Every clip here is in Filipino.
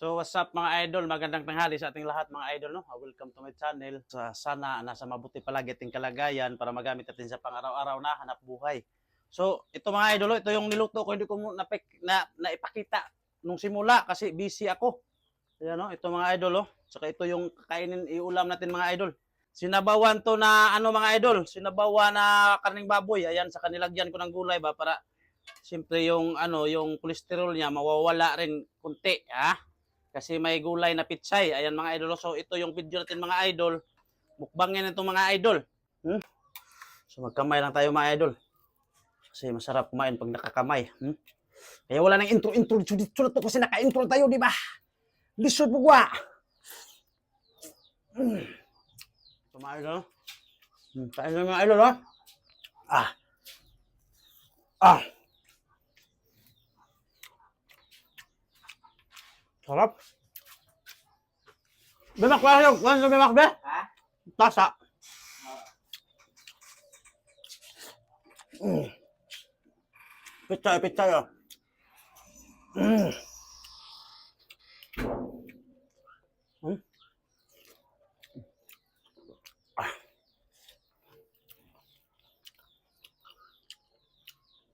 So what's up mga idol? Magandang tanghali sa ating lahat mga idol. No? Welcome to my channel. Sa sana nasa mabuti palagi ating kalagayan para magamit natin sa pang-araw-araw na hanap buhay. So ito mga idol, ito yung niluto ko. Hindi ko napik, na, naipakita nung simula kasi busy ako. Ayan no? ito mga idol. Oh. Saka ito yung kakainin iulam natin mga idol. Sinabawan to na ano mga idol, sinabawan na karning baboy. Ayan, sa kanilagyan ko ng gulay ba para siyempre yung ano, yung kolesterol niya mawawala rin kunti, ha? Kasi may gulay na pitsay. Ayan mga idol. So ito yung video natin mga idol. Mukbangin itong mga idol. Hmm? So magkamay lang tayo mga idol. Kasi masarap kumain pag nakakamay. Hmm? Kaya wala nang intro-intro dito na to kasi naka-intro tayo, di ba? Lisod mo gwa. Hmm. Ito mga idol. Hmm. Kain na mga idol, ha? Ah. Ah. Sarap. Bimak ba yung? Ano bimak ba? Ha? Tasa. Mm. Pizza yun. Mm. Mm. Ah.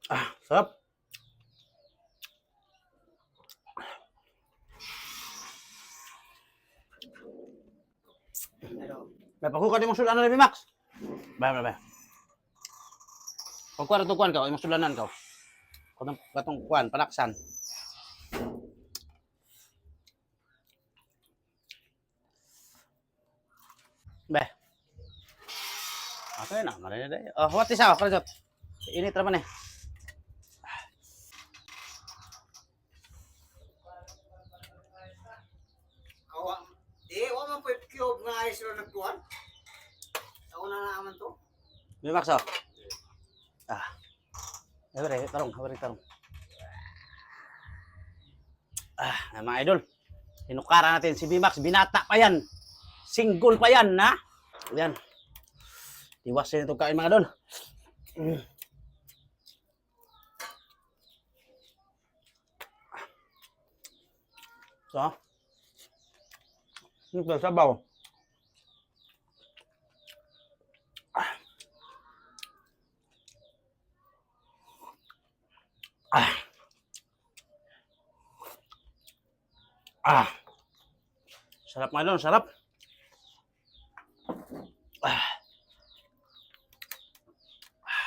Ah, sarap. May pakuha di mo sulan na Max. Ba, ba, ba. Kung kuwan itong kuwan ka, imong sulanan ka. Kung katong kuwan, palaksan. Be. Okay na, marin na Oh, what is ako, Krajot? Init naman eh. Awa. Eh, wa man po yung cube na to. May. Ah. Habari, tarong, habari, tarong. Ah, mga idol. Inukara natin si Bimax. Binata pa yan. Single pa yan, na? Yan. Iwasin ito kain, mga idol. Mm. So, ito sabaw. Ah. Sarap mga idol, sarap. Ah. Ah.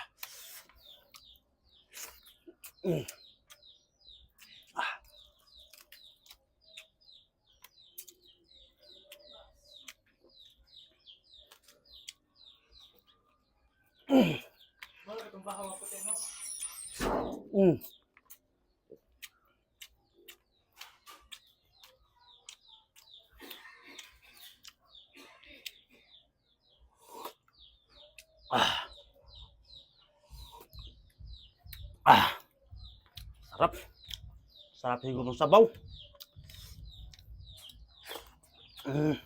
Mm. Ah. Mm. Ah. Ah. Sarap. Sarap siguro ng sabaw. Mm.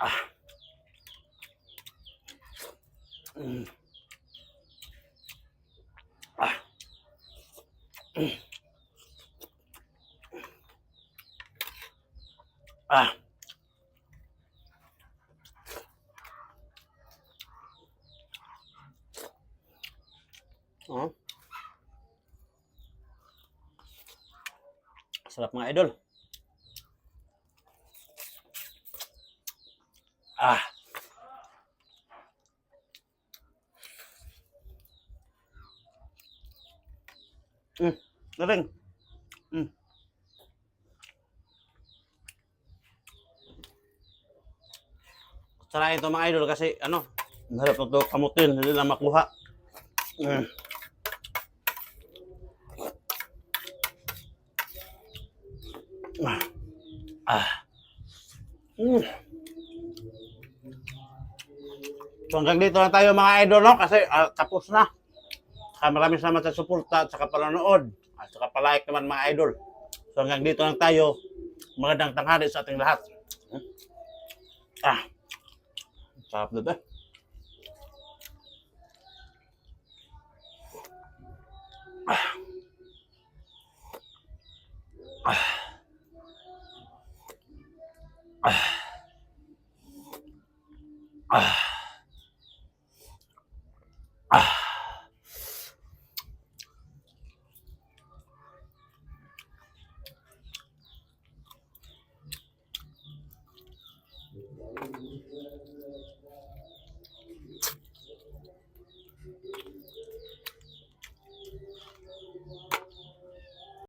Ah. Mm. Ah. Mm. Ah. Oh. Sarap mga idol. Ah. Mm, galing. Mm. Sarayin ito mga idol kasi ano, harap na ito kamutin, hindi na makuha. Mm. Ah. Ah. Mm. So hanggang dito lang tayo mga idol no? kasi ah, tapos na. Saka maraming salamat sa suporta at saka panonood. At saka palike naman mga idol. So hanggang dito lang tayo. Magandang tanghali sa ating lahat. Hmm? Ah. Sarap na ba? Ah. 아. 아.